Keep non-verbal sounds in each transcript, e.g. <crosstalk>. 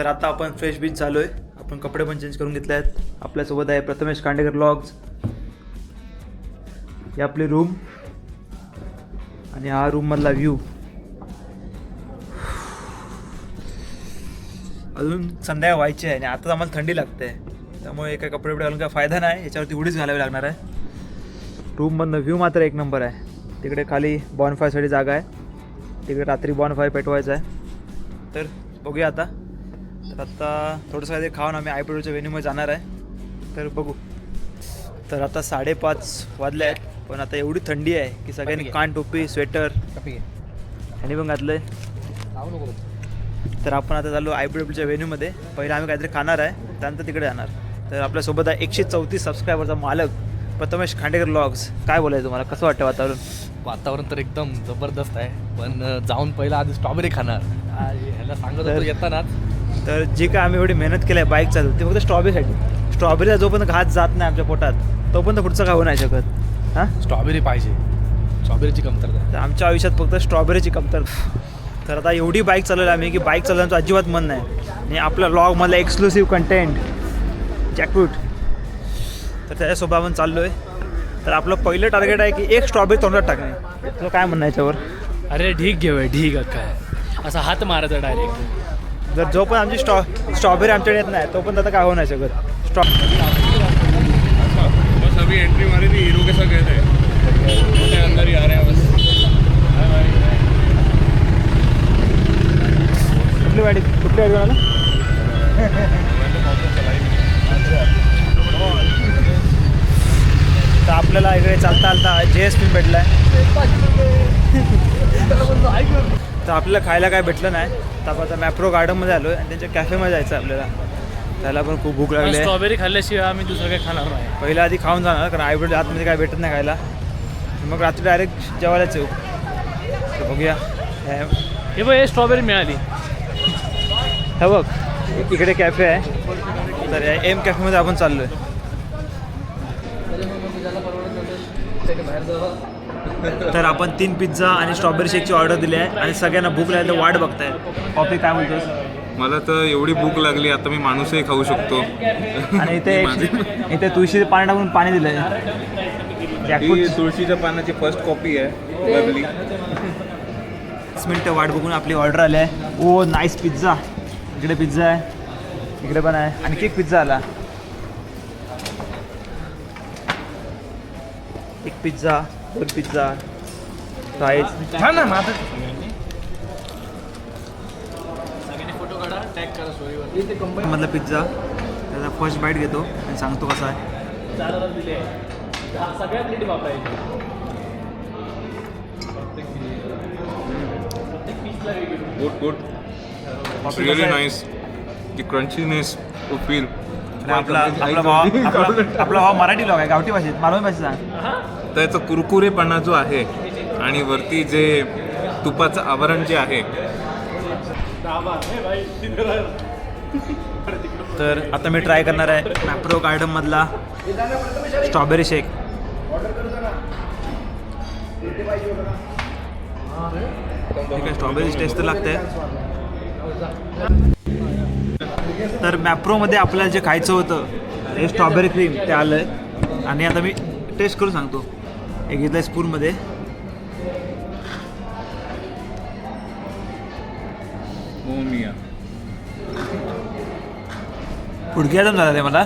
तर आता आपण फ्रेश बीच झालो आहे आपण कपडे पण चेंज करून घेतले आहेत आपल्यासोबत आहे प्रथमेश कांडेकर लॉग्स ही आपली रूम आणि हा रूममधला व्ह्यू अजून संध्याकाळ व्हायची आहे आणि आता आम्हाला थंडी लागते. त्यामुळे एका कपडे बिपडे घालून काय फायदा नाही. याच्यावरती उडीच घालावी लागणार आहे. रूममधनं व्ह्यू मात्र एक नंबर आहे. तिकडे खाली बॉनफायसाठी जागा आहे. तिकडे रात्री बॉनफायर पेटवायचा आहे. तर बघूया आता. आता थोडंसं काहीतरी खाऊन आम्ही आयपीडूच्या वेन्यूमध्ये जाणार आहे. तर बघू. तर आता साडेपाच वाजले आहेत पण आता एवढी थंडी आहे की सगळ्यांनी कान टोपी स्वेटर ह्याने पण घातलं आहे तर आपण आता चाललो आय पी डब्ल्यूच्या वेन्यूमध्ये पहिलं आम्ही काहीतरी खाणार आहे त्यानंतर तिकडे जाणार. तर आपल्यासोबत आहे एकशे चौतीस सबस्क्रायबरचा मालक प्रथमेश खांडेकर लॉग्स काय बोलायचं तुम्हाला? कसं वाटतं वातावरण? वातावरण तर एकदम जबरदस्त आहे पण जाऊन पहिला आधी स्ट्रॉबेरी खाणार. ह्याला सांगत येतानाच. तर जी काय आम्ही एवढी मेहनत केली आहे बाईक चालू ती फक्त स्ट्रॉबेरीसाठी स्ट्रॉबेरीचा जोपर्यंत घात जात नाही आमच्या पोटात तोपर्यंत पुढचं खाऊ नाही शकत. हां? स्ट्रॉबेरी पाहिजे. स्ट्रॉबेरीची कमतरता. तर आमच्या आयुष्यात फक्त स्ट्रॉबेरीची कमतरता तर आता एवढी बाईक चालवली आम्ही की बाईक चालवण्याचं अजिबात मन नाही. आणि आपल्या लॉगमधला एक्सक्लुसिव्ह कंटेंट जॅकफ्रूट तर त्याच्यासोबत आपण चाललो आहे तर आपलं पहिलं टार्गेट आहे की एक स्ट्रॉबेरी तोंडात टाकणे. तुला काय म्हणणं याच्यावर? अरे ढीक घेऊया ढीक काय असा हात मारायचा डायरेक्ट जर जो पण आमची स्ट्रॉ स्ट्रॉबेरी आमच्याकडे येत नाही तो पण आता काय होऊ नाही शकत स्ट्रॉ बस अभी एंट्री मारी थी हीरो के साथ गए थे अंदर ही आ रहे हैं बस कुठली गाडी? कुठली गाडी म्हणाला? तर आपल्याला इकडे चालता चालता जे एस पी भेटला आहे तर आपल्याला खायला काय भेटलं नाही. तर आपण आता मॅप्रो गार्डनमध्ये आलो आहे आणि त्यांच्या कॅफेमध्ये जायचं आहे आपल्याला. त्याला पण खूप भूक लागली आहे. स्ट्रॉबेरी खाल्ल्याशिवाय आम्ही दुसरं काही खाणार नाही. पहिला आधी खाऊन जाणार कारण आईवडील आतमध्ये काय भेटत नाही खायला. मग रात्री डायरेक्ट जेवायलाच येऊ. तर बघूया. हे हे बघ हे स्ट्रॉबेरी मिळाली. हे बघ इकडे कॅफे आहे. तर या एम कॅफेमध्ये आपण चाललो आहे तर आपण तीन पिझ्झा आणि स्ट्रॉबेरी शेकची ऑर्डर दिली आहे आणि सगळ्यांना भूक लागली तर वाट बघताय. कॉफी काय म्हणतोस मला तर एवढी भूक लागली आता मी माणूसही खाऊ शकतो. आणि इथे इथे तुळशी पाणी टाकून पाणी दिलंय. ही तुळशीच्या पानाची फर्स्ट कॉपी आहे बबली पाच मिनटं वाट बघून आपली ऑर्डर आली आहे. ओ नाईस पिझ्झा इकडे पिझ्झा आहे इकडे पण आहे. आणखी एक पिझ्झा आला. एक पिझ्झा दोन पिझ्झा फ्राईज मधला पिझ्झा त्याचा फर्स्ट बाईट घेतो आणि सांगतो कसा आहे. सगळ्या प्लेटी वापरायची. गुड गुड रिअली कसं आहे? Nice the crunchiness to feel आपला आपला भाव <laughs> आपला आपला भाव मराठी लोक आहे गावठी भाषेत मालवणी भाषेत सांग. त्याचा कुरकुरेपणा जो आहे आणि वरती जे तुपाचं आवरण जे आहे. तर आता मी ट्राय करणार आहे मॅप्रो गार्डनमधला स्ट्रॉबेरी शेक ठीक आहे स्ट्रॉबेरी टेस्ट तर लागते तर मॅप्रोमध्ये आपल्याला जे खायचं होतं ते स्ट्रॉबेरी क्रीम ते आलं आहे आणि आता मी टेस्ट करून सांगतो. हे घेतलं आहे स्पूनमध्ये फुडक्या एकदम झाला रे मला.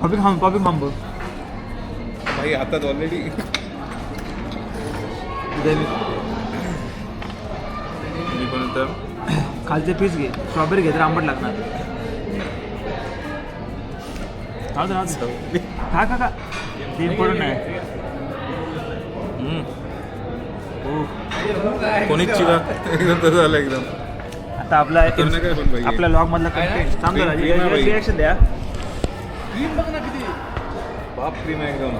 पॉपी खांब पॉपी खांब भाई आता ऑलरेडी मी पण खालचे पीस घे. स्ट्रॉबेरी घे तर आंबट लागणार. दे. खा खा खा. ते इम्पॉर्टंट आहे. हम्म. हो कोणीच चिरा? एकदम तसं झालं एकदम. आता आपला पण. आपल्या लॉग मधला कंटेंट थांब जरा, Cream आहे बाई. रिॲक्शन द्या. बाप क्रीम आहे एकदम.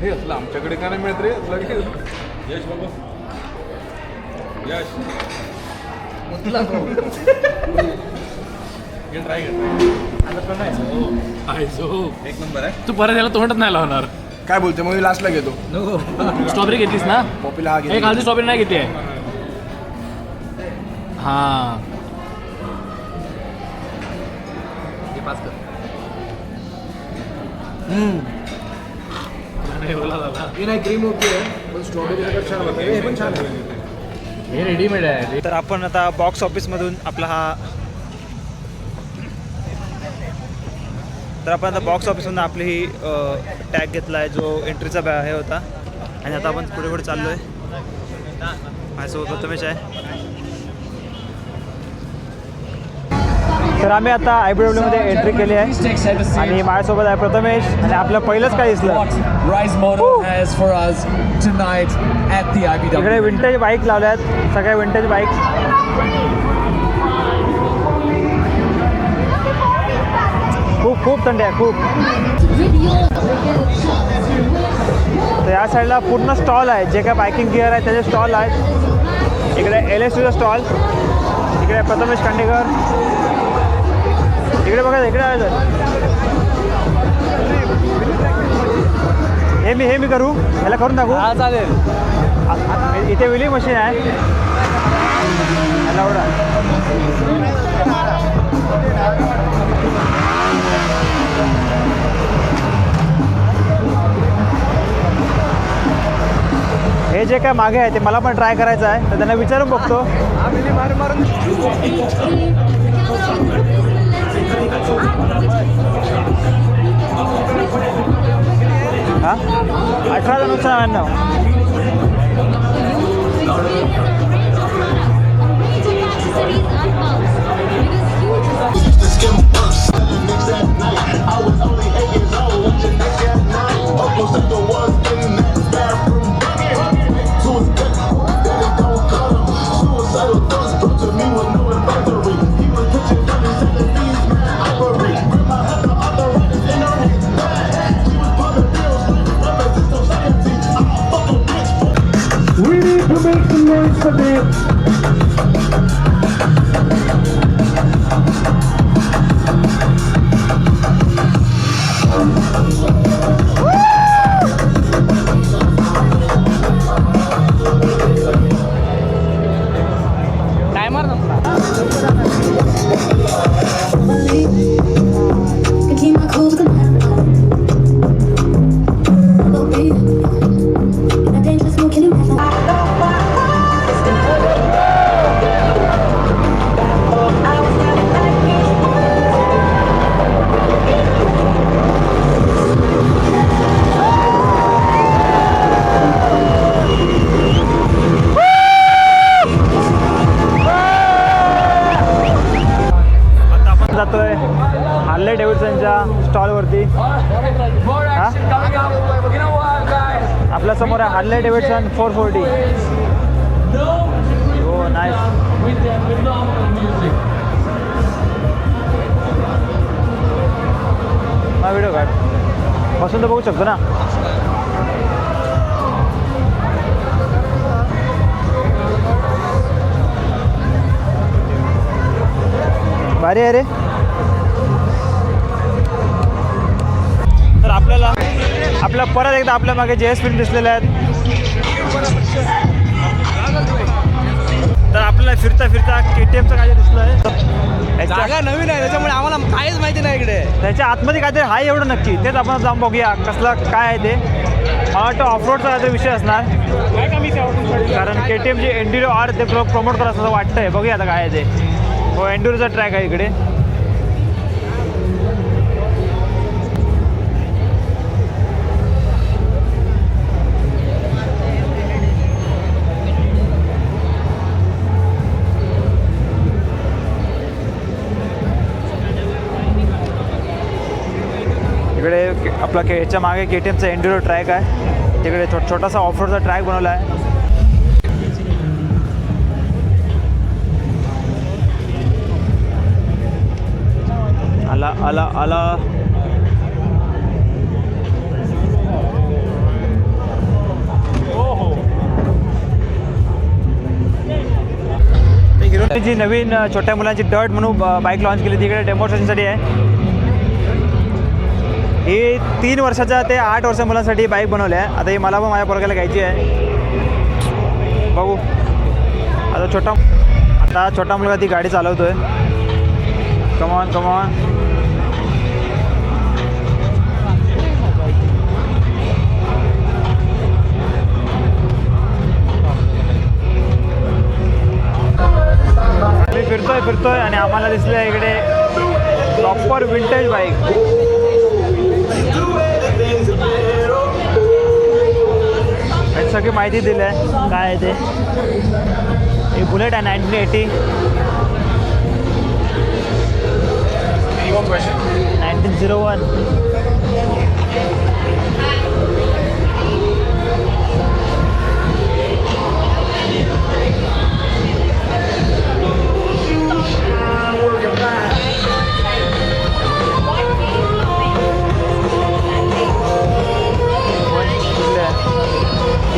हे. असलं आमच्याकडे का नाही मिळत रे लगेच. यश बाबा यश आहे जो एक नंबर आहे तू परत याला तोंडच नाही लावणार. काय बोलते? मग मी लास्टला घेतो. स्ट्रॉबेरी घेतलीस ना? पॉपीला हा एक खालची स्ट्रॉबेरी नाही घेते. हा हे नाही क्रीम ओके पण स्ट्रॉबेरी सगळं छान होतं हे पण छान आहे. हे रेडीमेड आहे. तर आपण आता बॉक्स ऑफिसमधून आपला हा तर आपण आता बॉक्स ऑफिसमधून आपली ही टॅग घेतला आहे जो एंट्रीचा बॅ हे होता. आणि आता आपण पुढे पुढे चाललो आहे माझ्यासोबत प्रथमेश आहे. तर आम्ही आता आय बी डब्ल्यूमध्ये एंट्री केली आहे. आणि माझ्यासोबत आहे प्रथमेश. आणि आपलं पहिलंच काय दिसलं. इकडे विंटेज बाईक लावल्या आहेत सगळ्या विंटेज बाईक खूप खूप थंडी आहे खूप. तर या साईडला पूर्ण स्टॉल आहे. जे काय बायकिंग गिअर आहे त्याचे स्टॉल आहेत. इकडे एल एस यूचा स्टॉल इकडे प्रथमेश खांडेकर. इकडे बघा इकडे आहे हे मी हे मी करू. याला करून टाकू. हा चालेल. इथे विलिंग मशीन आहे. हे जे काय मागे आहे ते मला पण ट्राय करायचं आहे. तर त्यांना विचारून बघतो. हा अठरा नुकसान नव्याण्णव Harley Davidson four forty हो music. हा व्हिडिओ काढ. बसून तर बघू शकतो ना? भारी आहे रे. तर आपल्याला आपल्या परत एकदा आपल्या मागे जे एस फिल्म दिसलेल्या आहेत. तर आपल्याला फिरता फिरता के टी एमचं काय दिसलं आहे? जागा नवीन आहे त्याच्यामुळे आम्हाला काहीच माहिती नाही इकडे. त्याच्या आतमध्ये काहीतरी आहे एवढं नक्की तेच आपण जाऊन बघूया कसलं काय आहे ते. मला वाटतं ऑफरोडचा काहीतरी विषय असणार. कारण के टी एम जे एनडीओ आर ते प्रमोट करत असं वाटतंय. बघूया आता काय आहे ते. हो एनडीओचा ट्रॅक आहे इकडे. इकडे आपला के याच्या मागे के टी एमचा एन्ड्युरो ट्रॅक आहे. तिकडे छो छोटासा ऑफरोडचा ट्रॅक बनवला आहे. आला आला आला. जी नवीन छोट्या मुलांची डर्ट म्हणून बाईक लॉन्च केली तिकडे डेमॉन्स्ट्रेशनसाठी आहे. ही तीन वर्षाच्या ते आठ वर्ष मुलांसाठी बाईक बनवली आहे. आता ही मला पण माझ्या पोरग्याला घ्यायची आहे. बघू. आता छोटा आता छोटा मुलगा ती गाडी चालवतो आहे कमॉन कमॉन आम्ही फिरतोय फिरतोय आणि आम्हाला दिसलं इकडे प्रॉपर विंटेज बाईक माहिती दिली आहे. काय आहे ते? हे बुलेट आहे nineteen eighty nineteen zero one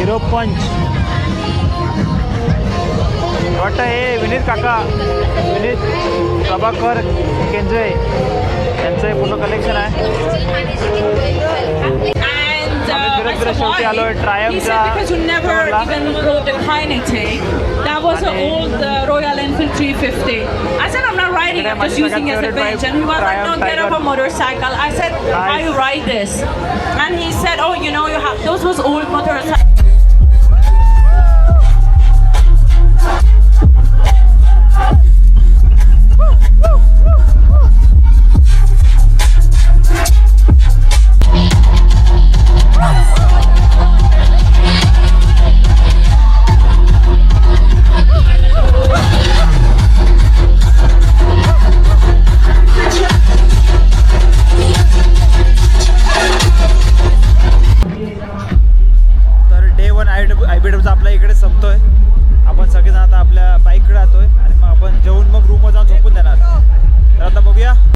hero पंच वाटतं हे विनीत काका विनीत प्रभाकर केंजळे यांचं हे पूर्ण कलेक्शन आहे And uh, आम्ही फिरत I फिरत said, शेवटी why? आलोय He ट्रायमच्या said, because you never जवळला. even rode the Heineke. That was an आणि- old uh, Royal Enfield 350. I said, I'm not riding, इकडे I'm माझी just using it as a सगळ्यात bench. favorite And he was like, Triumph no, get off Tiger. a motorcycle. I said, why Nice. you ride this? And he said, oh, you know, you have, those was old motorcycles.